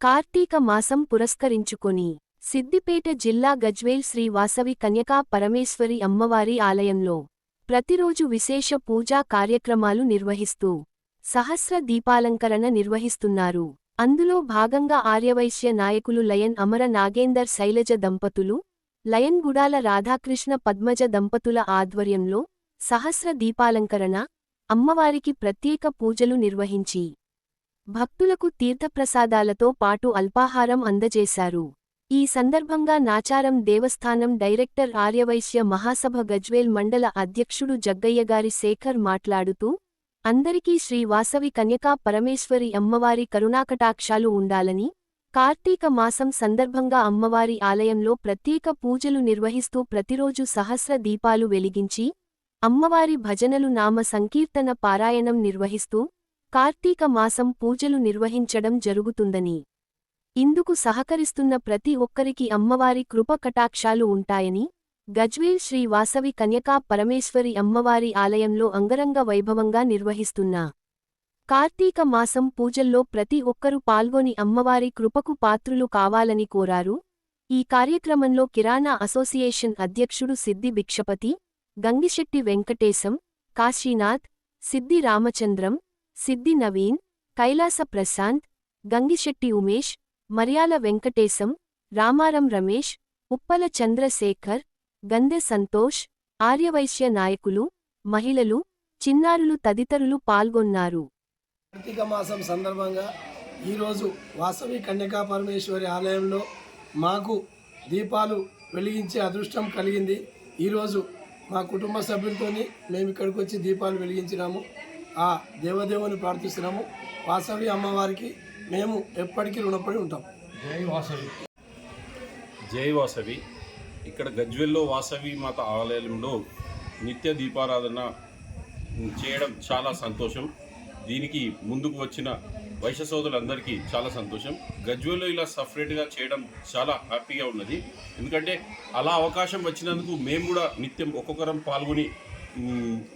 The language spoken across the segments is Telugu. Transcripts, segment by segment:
కార్తీక మాసం పురస్కరించుకొని సిద్దిపేట జిల్లా గజ్వేల్ శ్రీ వాసవి కన్యకా పరమేశ్వరి అమ్మవారి ఆలయంలో ప్రతిరోజు విశేష పూజా కార్యక్రమాలు నిర్వహిస్తూ సహస్ర దీపాలంకరణ నిర్వహిస్తున్నారు. అందులో భాగంగా ఆర్యవైశ్య నాయకులు లయన్ అమర నాగేందర్ శైలజ దంపతులు లయన్ గుడాల రాధాకృష్ణ పద్మజ దంపతుల ఆధ్వర్యంలో సహస్ర దీపాలంకరణ అమ్మవారికి ప్రత్యేక పూజలు నిర్వహించి భక్తులకు తీర్థప్రసాదాలతో పాటు అల్పాహారం అందజేశారు. ఈ సందర్భంగా నాచారం దేవస్థానం డైరెక్టర్ ఆర్యవైశ్య మహాసభ గజ్వేల్ మండల అధ్యక్షుడు జగ్గయ్యగారి శేఖర్ మాట్లాడుతూ అందరికీ శ్రీ వాసవి కన్యకా పరమేశ్వరి అమ్మవారి కరుణాకటాక్షాలు ఉండాలని కార్తీక మాసం సందర్భంగా అమ్మవారి ఆలయంలో ప్రత్యేక పూజలు నిర్వహిస్తూ ప్రతిరోజు సహస్ర దీపాలు వెలిగించి అమ్మవారి భజనలు నామ సంకీర్తన పారాయణం నిర్వహిస్తూ కార్తీక మాసం పూజలు నిర్వహించడం జరుగుతుందని. ఇందుకు సహకరిస్తున్న ప్రతి ఒక్కరికి అమ్మవారి కృప కటాక్షాలు ఉంటాయని గజ్వేల్ శ్రీ వాసవి కన్యకా పరమేశ్వరి అమ్మవారి ఆలయంలో అంగరంగ వైభవంగా నిర్వహిస్తున్న కార్తీక మాసం పూజల్లో ప్రతి ఒక్కరూ పాల్గొని అమ్మవారి కృపకు పాత్రులు కావాలని కోరారు. ఈ కార్యక్రమంలో కిరాణా అసోసియేషన్ అధ్యక్షుడు సిద్ది భిక్షపతి గంగిశెట్టి వెంకటేశం కాశీనాథ్ సిద్ది రామచంద్రం సిద్ది నవీన్ కైలాస ప్రశాంత్ గంగిశెట్టి ఉమేష్ మర్యాల వెంకటేశం రామారం రమేష్ ఉప్పల చంద్రశేఖర్ గందె సంతోష్ ఆర్యవైశ్య నాయకులు మహిళలు చిన్నారులు తదితరులు పాల్గొన్నారు. కార్తీక మాసం సందర్భంగా ఈరోజు వాసవి కన్యకా పరమేశ్వరి ఆలయంలో మాకు దీపాలు వెలిగించే అదృష్టం కలిగింది. ఈరోజు మా కుటుంబ సభ్యులతో మేము ఇక్కడికి వచ్చి దీపాలు వెలిగించినాము. ఆ దేవదేవుని ప్రార్థిస్తున్నాము. వాసవి అమ్మవారికి మేము ఎప్పటికీ రుణపడి ఉంటాం. జై వాసవి. ఇక్కడ గజ్వెల్లో వాసవి మాత ఆలయంలో నిత్య దీపారాధన చేయడం చాలా సంతోషం. దీనికి ముందుకు వచ్చిన వైశ్య సోదరులందరికీ చాలా సంతోషం. గజ్వెల్లో ఇలా సపరేట్గా చేయడం చాలా హ్యాపీగా ఉన్నది. ఎందుకంటే అలా అవకాశం వచ్చినందుకు మేము కూడా నిత్యం ఒక్కొక్కరం పాల్గొని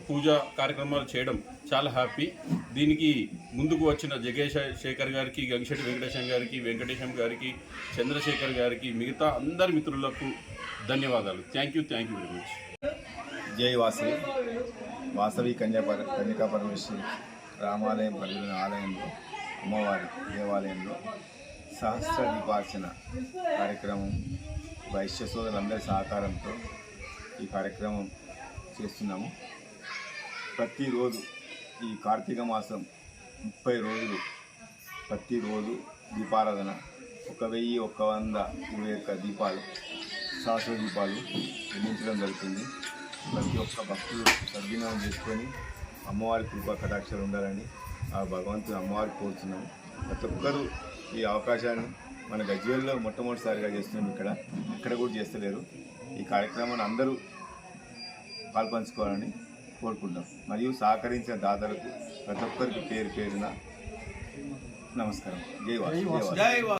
పూజా కార్యక్రమాలు చేయడం చాలా హ్యాపీ. దీనికి ముందుకు వచ్చిన జగేష్ శేఖర్ గారికి గంగిశెట్టి వెంకటేశం గారికి వెంకటేశం గారికి చంద్రశేఖర్ గారికి మిగతా అందరి మిత్రులకు ధన్యవాదాలు. Thank you thank you very much జై వాసవి. వాసవి కన్యాపర కన్యకా పరమేశ్వరి రామాలయం పరిధిన ఆలయంలో అమ్మవారి దేవాలయంలో సహస్ర దీపార్చన కార్యక్రమం వైశ్య సోదరులందరి సహకారంతో ఈ కార్యక్రమం చేస్తున్నాము. ప్రతిరోజు ఈ కార్తీక మాసం ముప్పై రోజులు ప్రతిరోజు దీపారాధన. ఒక వెయ్యి ఒక వంద ఇరవై ఒక్క దీపాలు సహస్ర దీపాలు వెలిగించడం జరుగుతుంది. ప్రతి ఒక్క భక్తులు సద్వినియోగం చేసుకొని అమ్మవారి కృప కటాక్షలు ఉండాలని ఆ భగవంతుని అమ్మవారికి కోరుతున్నాము ప్రతి ఒక్కరూ ఈ అవకాశాన్ని మన గజ్వేల్లో మొట్టమొదటిసారిగా చేస్తున్నాం ఇక్కడ. ఇక్కడ కూడా చేస్తలేరు. ఈ కార్యక్రమాన్ని అందరూ పాల్పంచుకోవాలని కోరుకుంటాం మరియు సహకరించిన దాతలకు ప్రతి ఒక్కరికి పేరు పేరున నమస్కారం. జై వాసు.